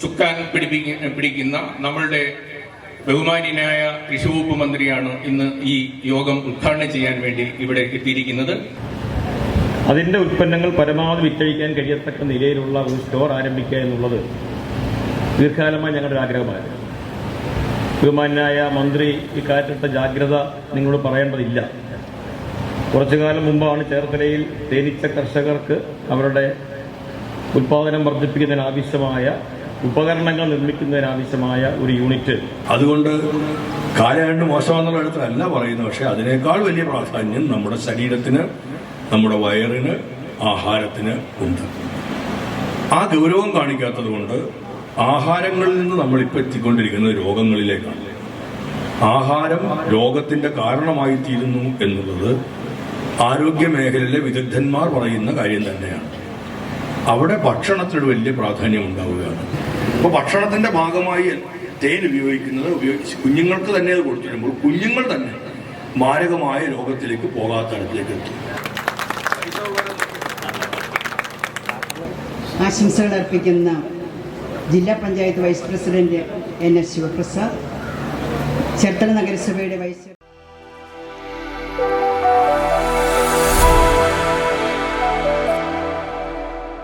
ചുക്കാൻ പിടിപ്പിക്കുന്ന പിടിക്കുന്ന നമ്മളുടെ ബഹുമാന്യനായ കൃഷി വകുപ്പ് മന്ത്രിയാണ് ഇന്ന് ഈ യോഗം ഉദ്ഘാടനം ചെയ്യാൻ വേണ്ടി ഇവിടെ എത്തിയിരിക്കുന്നത്. അതിന്റെ ഉൽപ്പന്നങ്ങൾ പരമാവധി വിറ്റഴിക്കാൻ കഴിയത്തക്ക നിലയിലുള്ള ഒരു സ്റ്റോർ ആരംഭിക്കുക എന്നുള്ളത് ദീർഘകാലമായി ഞങ്ങളുടെ ആഗ്രഹമായിരുന്നു. ബഹുമാനായ മന്ത്രി ഇക്കാര്യത്തിലുള്ള ജാഗ്രത നിങ്ങളോട് പറയേണ്ടതില്ല. കുറച്ചു കാലം മുമ്പാണ് ചേർത്തലയിൽ തേനീച്ച കർഷകർക്ക് അവരുടെ ഉൽപാദനം വർദ്ധിപ്പിക്കുന്നതിനാവശ്യമായ ഉപകരണങ്ങൾ നിർമ്മിക്കുന്നതിനാവശ്യമായ ഒരു യൂണിറ്റ്. അതുകൊണ്ട് കാലയാണ്ട് മോശമാണെന്നുള്ള ഇടത്തിലല്ല പറയുന്നത്. പക്ഷെ അതിനേക്കാൾ വലിയ പ്രാധാന്യം നമ്മുടെ ശരീരത്തിന് നമ്മുടെ വയറിന് ആഹാരത്തിന് ഉണ്ട്. ആ ഗൗരവം കാണിക്കാത്തത് കൊണ്ട് ആഹാരങ്ങളിൽ നിന്ന് നമ്മളിപ്പോൾ എത്തിക്കൊണ്ടിരിക്കുന്നത് രോഗങ്ങളിലേക്കാണ്. ആഹാരം രോഗത്തിന്റെ കാരണമായി തീരുന്നു എന്നുള്ളത് ആരോഗ്യ മേഖലയിലെ വിദഗ്ധന്മാർ പറയുന്ന കാര്യം തന്നെയാണ്. അവിടെ ഭക്ഷണത്തിന് വലിയ പ്രാധാന്യം ഉണ്ടാവുകയാണ്. അപ്പോൾ ഭക്ഷണത്തിന്റെ ഭാഗമായി തേൻ ഉപയോഗിക്കുന്നത് ഉപയോഗിച്ച് കുഞ്ഞുങ്ങൾക്ക് തന്നെ അത് കൊടുത്തു വരുമ്പോൾ കുഞ്ഞുങ്ങൾ തന്നെ മാരകമായ രോഗത്തിലേക്ക് പോകാത്ത തരത്തിലേക്ക് എത്തും. ആശംസകൾ അർപ്പിക്കുന്ന ജില്ലാ panchayat vice president N S Sivaprasad Cherthala നഗരസഭയുടെ വൈസ്